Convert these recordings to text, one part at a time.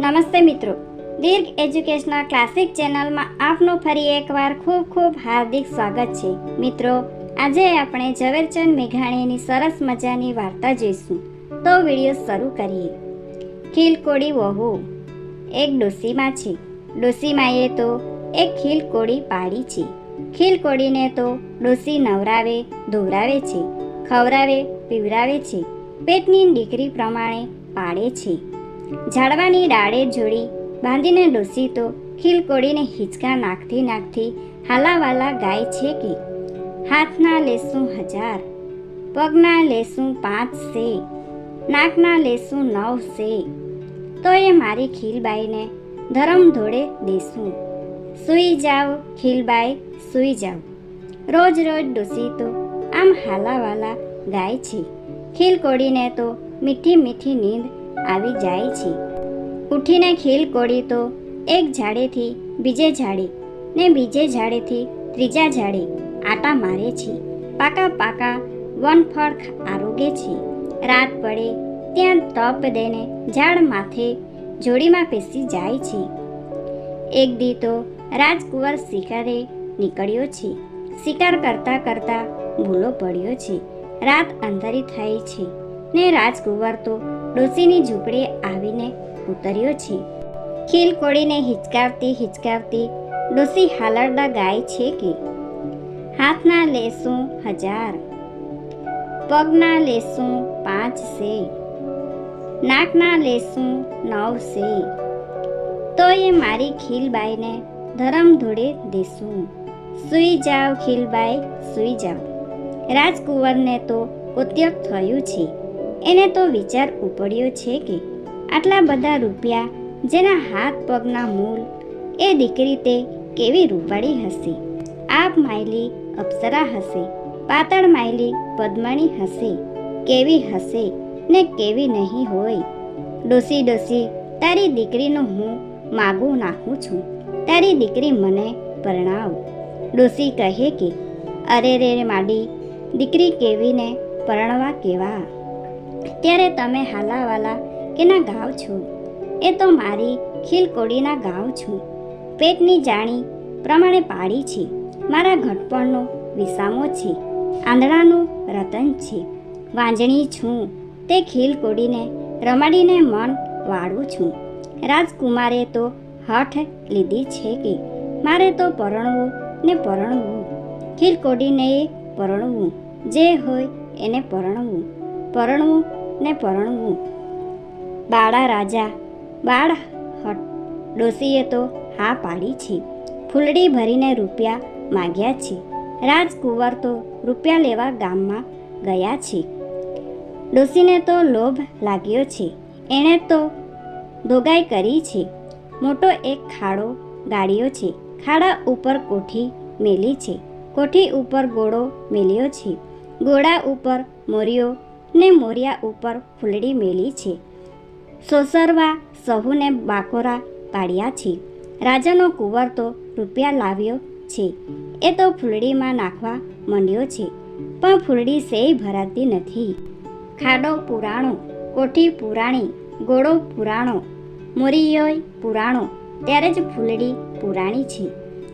નમસ્તે મિત્રો. દીર્ઘ educational classic ચેનલમાં આપનું ફરી એકવાર ખૂબ ખૂબ હાર્દિક સ્વાગત છે. મિત્રો, આજે આપણે ઝવેરચંદ મેઘાણીની સરસ મજાની વાર્તા જોઈશું. તો વીડિયો શરૂ કરીએ. ખીલકોડી વહુ. એક ડોસીમાં છે. ડોસીમાએ તો એક ખીલકોડી પાડી છે. ખીલકોડીને તો ડોસી નવરાવે, ધોવરાવે છે. ખવરાવે, પીવરાવે છે. પેટની દીકરી પ્રમાણે પાડે છે. ઝાડવાની ડાળે જોડી બાંધીને ડોસી તો ખીલકોડીને હિંચકા નાખતી નાખતી હાલાવાલા ગાય છે કે હાથના લેશું હજાર, પગના લેશું પાંચ સે, નાકના લેશું નવ સે. તો એ મારી ખીલબાઈને ધરમ ધોળે દેશું સૂઈ જાઓ ખીલબાઈ, સૂઈ જાઓ. રોજ રોજ ડોસી તો આમ હાલાવાલા ગાય છે. ખીલકોડીને તો મીઠી મીઠી નીંદ આવી જાય છે. ઉઠીને ખીલ કોડી તો એક ઝાડેથી બીજે ઝાડે ને બીજે ઝાડેથી ત્રીજા ઝાડે આટા મારે છે. પાકા પાકા વનફળ આરોગે છે. રાત પડે ત્યાં તપ દેને ઝાડ માથે જોડીમાં પેસી જાય છે. એક દી તો રાજકુંવર શિકારે નીકળ્યો છે. શિકાર કરતા કરતા ભૂલો પડ્યો છે. રાત અંધારી થઈ છે ને રાજકુંવર તો ડોસીની ઝૂંપડી આવીને ઉતર્યો છે. ખીલ કોડીને હિચકાવતી હિચકાવતી ડોસી હાલરડા ગાય છે કે? હાથના લેસું હજાર, પગના લેસું પાંચ સે, નાકના લેસું નવ સે. તો એ મારી ખીલબાઈને ધરમ ધૂળે દેશું સૂઈ જાઓ ખીલબાઈ, સૂઈ જાઓ રાજકુંવરને તો ઉદ્યોગ થયું છે. એને તો વિચાર ઉપડ્યો છે કે આટલા બધા રૂપિયા જેના હાથ પગના મૂલ એ દીકરી તે કેવી રૂપાળી હશે? આપ માયલી અપ્સરા હશે, પાતળ માયલી પદ્મણી હશે, કેવી હશે ને કેવી નહીં હોય? ડોસી ડોસી, તારી દીકરીનું હું માગું નાખું છું. તારી દીકરી મને પરણાવ. ડોસી કહે કે, અરે રે માડી, દીકરી કેવીને પરણવા કેવા? ત્યારે તમે હાલાવાલા કેના ગાવ છો? એ તો મારી ખીલકોડીના ગાવ છું. પેટની જાણી પ્રમાણે પાડી છે. મારા ઘટપણનો વિસામો છે. આંધળાનું રતન છે. વાંજણી છું. તે ખીલકોડીને રમાડીને મન વાળું છું. રાજકુમારે તો હઠ લીધી છે કે મારે તો પરણવું ને પરણવું. ખીલકોડીને એ પરણવું. જે હોય એને પરણવું. પરણવું ને પરણવું. બાળા રાજા, બાળ ડોસીએ તો હા પાડી છે. ફૂલડી ભરીને રૂપિયા માગ્યા છે. રાજકુંવર તો રૂપિયા લેવા ગામમાં ગયા છે. ડોસીને તો લોભ લાગ્યો છે. એણે તો દોગાઈ કરી છે. મોટો એક ખાડો ગાળ્યો છે. ખાડા ઉપર કોઠી મેલી છે. કોઠી ઉપર ગોળો મેલ્યો છે. ગોળા ઉપર મોરિયો ને મોરિયા ઉપર ફૂલડી મેલી છે. સોસરવા સહુને બાકોરા પાડ્યા છે. રાજાનો કુંવર તો રૂપિયા લાવ્યો છે. એ તો ફૂલડીમાં નાખવા માંડ્યો છે. પણ ફૂલડી સેય ભરાતી નથી. ખાડો પુરાણો, કોઠી પુરાણી, ગોળો પુરાણો, મોરિયોય પુરાણો, ત્યારે જ ફૂલડી પુરાણી છે.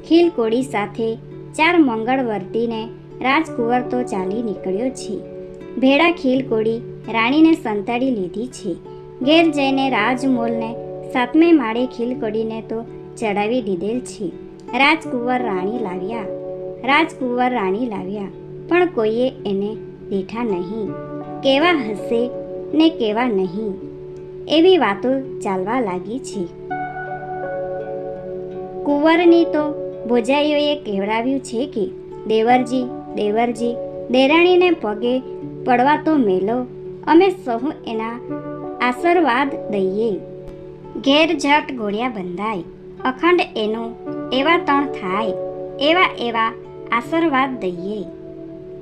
ખીલકોડી સાથે ચાર મંગળ વર્તીને રાજકુંવર તો ચાલી નીકળ્યો છે. ભેડા ખીલ કોડી રાણીને સંતાડી લીધી છે. ઘેર જઈને રાજમોલને સાતમે માળે ખીલકોડીને તો ચડાવી દીધેલ છે. રાજકુંવર રાણી લાવ્યા. રાજકુંવર રાણી લાવ્યા. પણ કોઈએ એને દીઠા નહીં. કેવા હશે ને કેવા નહીં. એવી વાતો ચાલવા લાગી છે. કુંવરની તો ભોજાઈઓએ કહેવડાવ્યું છે કે, દેવરજી દેવરજી દેરાણીને પગે પડવા તો મેલો, અમે સહુ એના આશીર્વાદ દઈએ. ઘેર જટ ગોળિયા બંધાય, અખંડ એનું એવા તણ થાય, એવા એવા આશીર્વાદ દઈએ.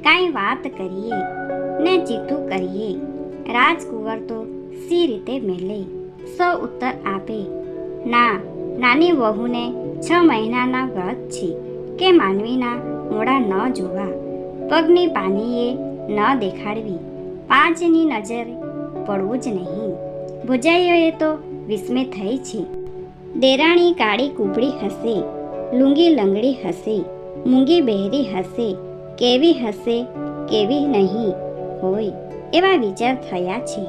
કાંઈ વાત કરીએ, ને જીતું કરીએ, રાજકુંવર તો સી રીતે મેલે, સૌ ઉત્તર આપે. ના, નાની વહુને છ મહિનાના વ્રત છે, કે માનવીના મોડા ન જોવા. પગની પાનીએ ન દેખાડવી, પાંચની નજર પડવું જ નહીં. ભુજાઈઓએ તો વિસ્મે થઈ છે. દેરાણી કાળી કૂબડી હશે, લુંગી લંગડી હશે, મૂંગી બહેરી હશે, કેવી હશે, કેવી નહીં હોય એવા વિચાર થયા છે.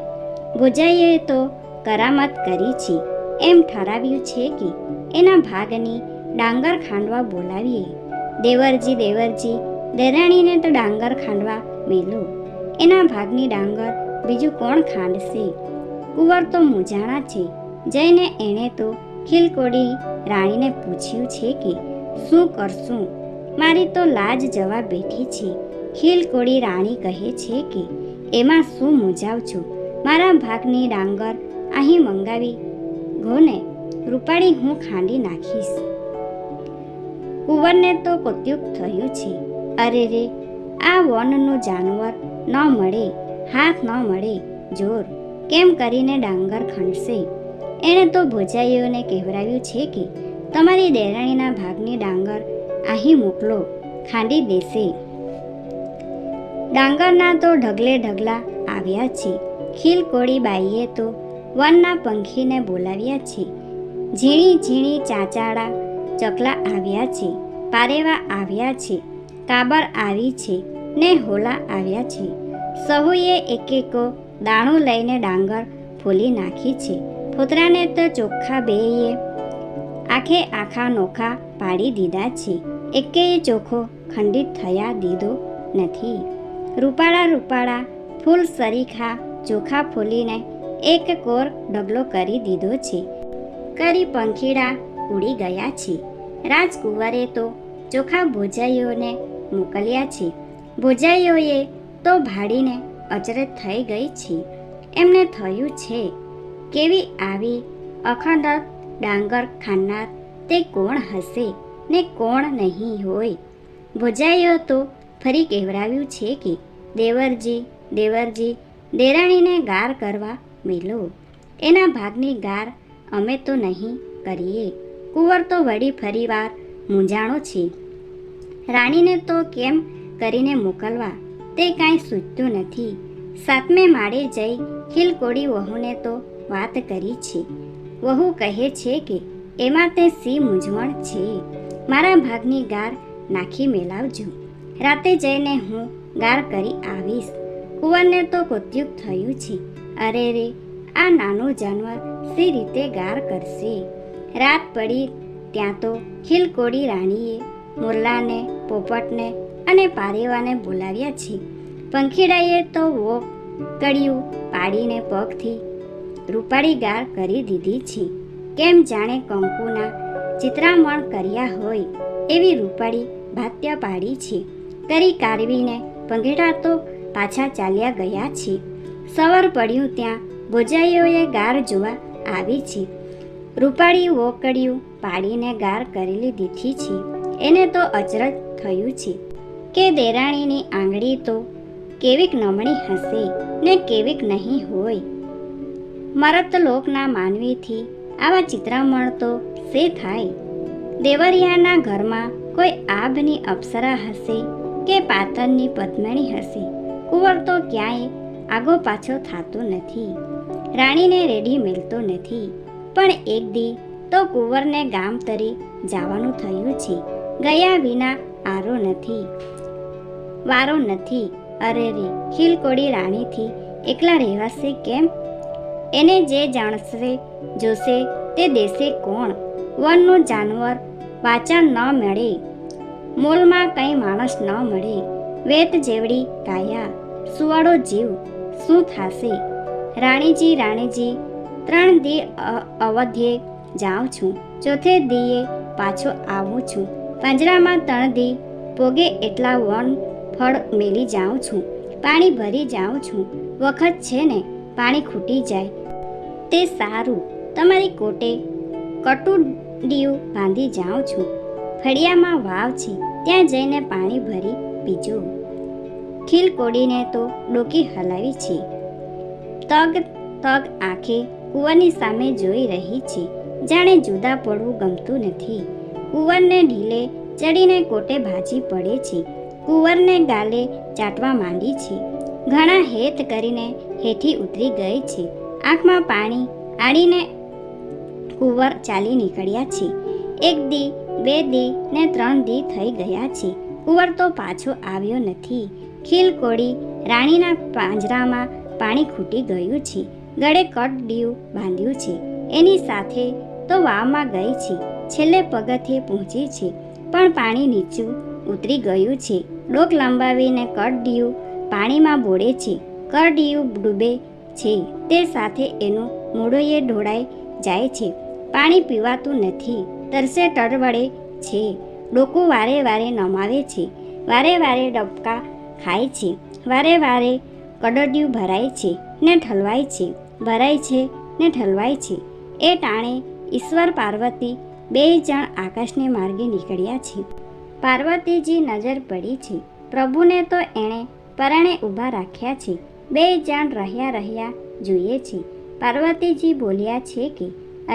ભુજાઈએ તો કરામત કરી છે. એમ ઠરાવ્યું છે કે એના ભાગની ડાંગર ખાંડવા બોલાવીએ. દેવરજી દેવરજી દેરાણીને તો ડાંગર ખાંડવા મેલું. એના ભાગની ડાંગર બીજું કોણ ખાંડશે? કુંવર તો મૂંઝાણા છે. જઈને એણે તો ખીલકોડી રાણીને પૂછ્યું છે કે, શું કરશું? મારી તો લાજ જવા બેઠી છે. ખીલકોડી રાણી કહે છે કે, એમાં શું મૂંઝાવ છું મારા ભાગની ડાંગર અહીં મંગાવી ઘોને રૂપાળી હું ખાંડી નાખીશ. કુંવરને તો કૌત્યુક થયું છે. અરે રે, આ વનનું જાનવર ન મળે, હાથ ન મળે, જોર. કેમ કરીને ડાંગર ખંડશે? એણે તો ભોજાઈઓને કહેવરાવ્યું છે કે, તમારી દેરાણીના ભાગની ડાંગર અહીં મોકલો, ખાંડી દેશે. ડાંગરના તો ઢગલે ઢગલા આવ્યા છે. ખીલકોળી બાઈએ તો વનના પંખીને બોલાવ્યા છે. ઝીણી ઝીણી ચાચાડા ચકલા આવ્યા છે. પારેવા આવ્યા છે. કાબર આવી છે ને હોલા આવ્યા છે. સહુએ એક એકો દાણો લઈને ડાંગર ફોલી નાખી છે. ફોતરાને તો ચોખ્ખા બેએ આખે આખા નોખા પાડી દીધા છે. એકેય ચોખ્ખો ખંડિત થયા દીધો નથી. રૂપાળા રૂપાળા ફૂલ સરીખા ચોખા ફૂલીને એક કોર ડગલો કરી દીધો છે. કરી પંખીડા ઉડી ગયા છે. રાજકુંવરે તો ચોખા ભોજાઈઓને મોકલ્યા છે. ભોજાઈઓએ તો ભાડીને અચરજ થઈ ગઈ છે. એમને થયું છે, કેવી આવી અખંડ ડાંગર ખાનાર? તે કોણ હશે ને કોણ નહીં હોય? ભોજાઈઓ તો ફરી કહેવરાવ્યું છે કે, દેવરજી દેવરજી, દેરાણીને ગાર કરવા મેલો. એના ભાગની ગાર અમે તો નહીં કરીએ. કુંવર તો વળી ફરીવાર મૂંઝાણો છે. રાણીને તો કેમ કરીને મોકલવા? તે કાંઈ સૂચતું નથી. સાતમે માળે જઈ ખીલકોડી વહુને તો વાત કરી છે. વહુ કહે છે કે, એમાં તે સી મૂંઝવણ છે. મારા ભાગની ગાર નાખી મેલાવજો. રાતે જઈને હું ગાર કરી આવીશ. કુંવરને તો કૌત્યુક થયું છે. અરે રે, આ નાનું જાનવર સી રીતે ગાર કરશે? રાત પડી, ત્યાં તો ખીલકોડી રાણીએ મોરલાને, પોપટને અને પારેવાને બોલાવ્યા છે પંખીડાએ તો વો કડિયું પાડીને પગથી રૂપાળી ગાર કરી દીધી છે. કેમ જાણે કંકુના ચિત્રામણ કર્યા હોય એવી રૂપાળી ભાત્ય પાડી છે. કરી કારવીને પંખીડા તો પાછા ચાલ્યા ગયા છે. સવાર પડ્યું ત્યાં ભોજાઈઓએ ગાર જોવા આવી છે. રૂપાળી વોકડિયું પાડીને ગાર કરેલી દીધી છે. એને તો અચરજ થયું છે. કે દેરાણીની આંગળી તો કેવીક નમણી હશે ને કેવીક નહીં હોય. મરતલોકના માનવીથી આવા ચિત્રામણ તો શે થાય. દેવરિયાના ઘરમાં કોઈ આભની અપ્સરા હશે કે પાતરની પદ્મણી હશે. કુંવર તો ક્યાંય આગો પાછો થતો નથી. રાણીને રેડી મેળતો નથી. પણ એક દી તો કુંવરને ગામ તરી જવાનું થયું છે. ગયા વિના આરો નથી. વારો નથી. અરે રે, ખીલકોડી રાણીથી એકલા રહેવાશે કેમ? એને જે જાણશે, જોશે તે દેશે કોણ? વનનું જાનવર વાચા ન મળે. મોલમાં કંઈ માણસ ન મળે. વેત જેવડી કાયા. સુવાળો જીવ શું થાશે? રાણીજી રાણીજી, ત્રણ દી અવધ્યે જાઉં છું. ચોથે દીએ પાછો આવું છું. પાંજરામાં ત્રણ દી, પોગે એટલા વણ ફળ મેલી જાઉં છું, પાણી ભરી જાઉં છું. વખત છે ને, પાણી ખૂટી જાય. તે સારું, તમારી કોટે કટુડીયું બાંધી જાઉં છું. ફળિયામાં વાવ છે, ત્યાં જઈને પાણી ભરી પીજો. ખીલ કોડીને તો ડોકી હલાવી છે. તગ તગ આંખે કુવાની સામે જોઈ રહી છે. જાણે જુદા પડવું ગમતું નથી. કુંવરને ઢીલે ચડીને કોટે ભાજી પડે છે. કુંવરને ગાલે ચાટવા માંડી છે. ઘણા હેત કરીને હેઠી ઉતરી ગઈ છે. આંખમાં પાણી આડીને કુંવર ચાલી નીકળ્યા છે. એક દી, બે દી ને ત્રણ દી થઈ ગયા છે. કુંવર તો પાછો આવ્યો નથી. ખીલકોડી રાણીના પાંજરામાં પાણી ખૂટી ગયું છે. ગળે કટડીયું બાંધ્યું છે. એની સાથે તો વાવમાં ગઈ છે. છેલ્લે પગથિયે પહોંચી છે. પણ પાણી નીચું ઉતરી ગયું છે. ડોક લંબાવીને કરડિયું પાણીમાં બોળે છે. કરડિયું ડૂબે છે. તે સાથે એનું મૂળોએ ઢોળાઈ જાય છે. પાણી પીવાતું નથી. તરસે ટળવળે છે. ડોકું વારે વારે નમાવે છે. વારે વારે ડબકા ખાય છે. વારે વારે કડડિયું ભરાય છે ને ઠલવાય છે. ભરાય છે ને ઠલવાય છે. એ ટાણે ઈશ્વર પાર્વતી બે જણ આકાશને માર્ગે નીકળ્યા છે. પાર્વતીજી નજર પડી છે. પ્રભુને તો એણે પરણે ઊભા રાખ્યા છે. બે જણ રહ્યા રહ્યા જોઈએ છે. પાર્વતીજી બોલ્યા છે કે,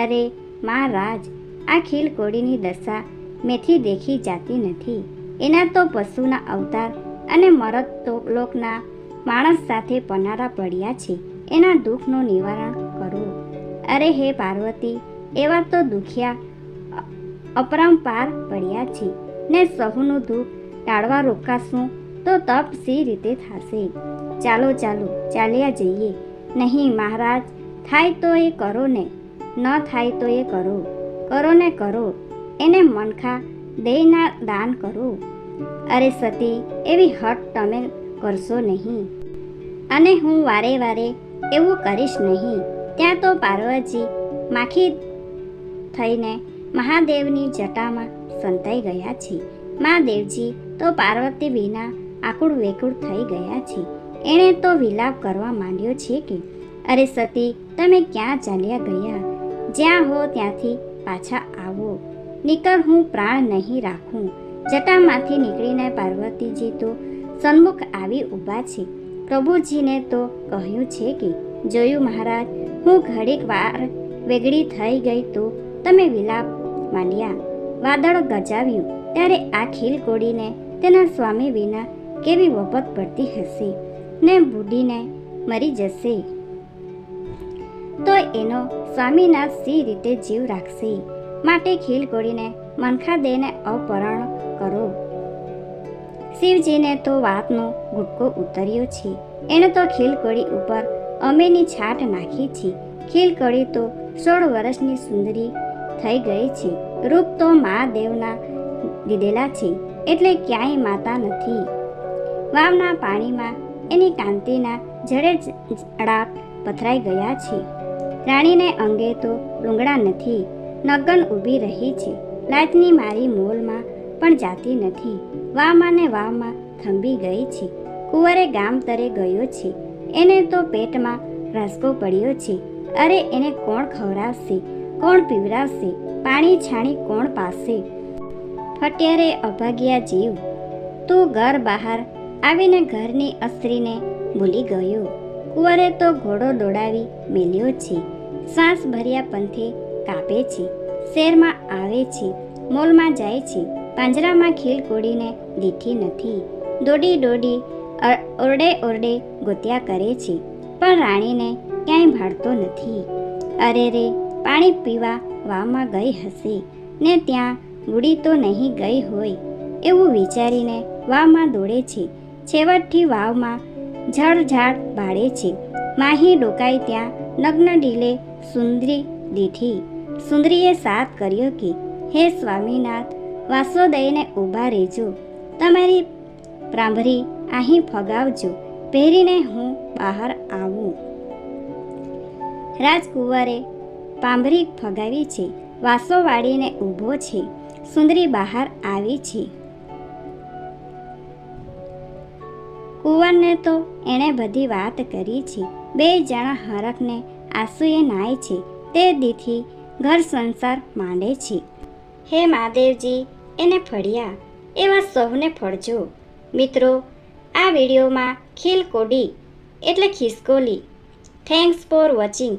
અરે મહારાજ આ ખીલકોડીની દશા મેથી દેખી જાતી નથી. એના તો પશુના અવતાર અને મરદ તો લોકના માણસ સાથે પનારા પડ્યા છે. એના દુઃખનું નિવારણ કરો. અરે, હે પાર્વતી, એવા તો દુખિયા અપરંપાર પડ્યા છે. ને સહુનું દુઃખ ટાળવા રોકાશું તો તપ સી રીતે થશે. ચાલો ચાલો, ચાલ્યા જઈએ. નહીં મહારાજ, થાય તો એ કરો ને. ન થાય તો એ કરો. કરો ને કરો. એને મનખા દેના દાન કરો. અરે સતી, એવી હટ તમે કરશો નહીં. અને હું વારે વારે એવું કરીશ નહીં. ત્યાં તો પાર્વતજી માખી થઈને મહાદેવની જટામાં સંતાઈ ગયા છે. મહાદેવજી તો પાર્વતી વિના આકુળ વેકુળ થઈ ગયા છે. એણે તો વિલાપ કરવા માંડ્યો છે કે, અરે સતી, તમે ક્યાં ચાલ્યા ગયા? જ્યાં હો ત્યાંથી પાછા આવો. નીકળ હું પ્રાણ નહીં રાખું. જટામાંથી નીકળીને પાર્વતીજી તો સન્મુખ આવી ઊભા છે. પ્રભુજીને તો કહ્યું છે કે, જોયું મહારાજ, હું ઘડીક વાર વેગળી થઈ ગઈ તો તમે વિલાપ માંડ્યા વાદળ ગજાવ્યું. ત્યારે આ ખીલ કોડીને તેના સ્વામી વિના કેવી વપત પડતી હશે? ને બુડીને મરી જશે. તો એનો સ્વામીનાથ સી રીતે જીવ રાખશે. માટે ખીલ કોડીને મનખા દેને અપહરણ કરો. શિવજીને તો વાતનો ગુટકો ઉતર્યો છે. એણે તો ખીલકડી ઉપર અમેની છાટ નાખી છે. ખીલકડી તો સોળ વર્ષની સુંદરી થઈ ગઈ છે. રૂપ તો મહાદેવના દીધેલા છે, એટલે ક્યાંય માતા નથી. વાવના પાણીમાં એની કાંતિના જડે જડા પથરાઈ ગયા છે. રાણીને અંગે તો ડુંગળા નથી, નગન ઊભી રહી છે. લાજની મારી મોલમાં પણ જાતી નથી. વાવમાં ને વાવમાં થંભી ગઈ છે. કુંવરે ગામ તરે ગયો છે. એને તો પેટમાં રસકો પડ્યો છે. અરે એને કોણ ખવડાવશે? કોણ પીવડાવશે? પાણી છાણી કોણ પાસે ફટિયારે અભાગ્યા જીવ. તું ઘર બહાર આવીને ઘરની અસ્ત્રીને ભૂલી ગયો. કુંવરે તો ઘોડો દોડાવી મેલ્યો છે. શ્વાસ ભર્યા પંથે કાપે છે. શેરમાં આવે છે. મોલમાં જાય છે. પાંજરામાં ખીલ કોડીને દીઠી નથી. દોડી દોડી ઓરડે ઓરડે ગોત્યા કરે છે. પણ રાણીને ક્યાંય ભાળતો નથી. અરે રે પાણી પીવા વાવમાં ગઈ હશે. ને ત્યાં ગુડી તો નહીં ગઈ હોય, એવું વિચારીને વાવમાં દોડે છે. છેવટથી વાવમાં ઝાડ બાળે છે. માહી ડોકાઈ ત્યાં નગ્ન ઢીલે સુંદરી દીઠી. સુંદરીએ સાથ કર્યો કે, હે સ્વામીનાથ વાસોદયને ઊભા રહેજો. તમારી પ્રાંભરી અહીં ફગાવજો. પહેરીને હું બહાર આવું. રાજકુંવરે પાંભરી ફગાવી છે, વાસો વાળીને ઊભો છે, સુંદરી બહાર આવી છે. કુંવરને તો એણે બધી વાત કરી છે, બે જણા હરખને આંસુએ નાય છે, તે દીથી ઘર સંસાર માંડે છે. હે મહાદેવજી, એને ફળ્યા, એવા સૌને ફળજો. મિત્રો, આ વિડીયોમાં ખીલ કોડી એટલે ખિસકોલી. Thanks for watching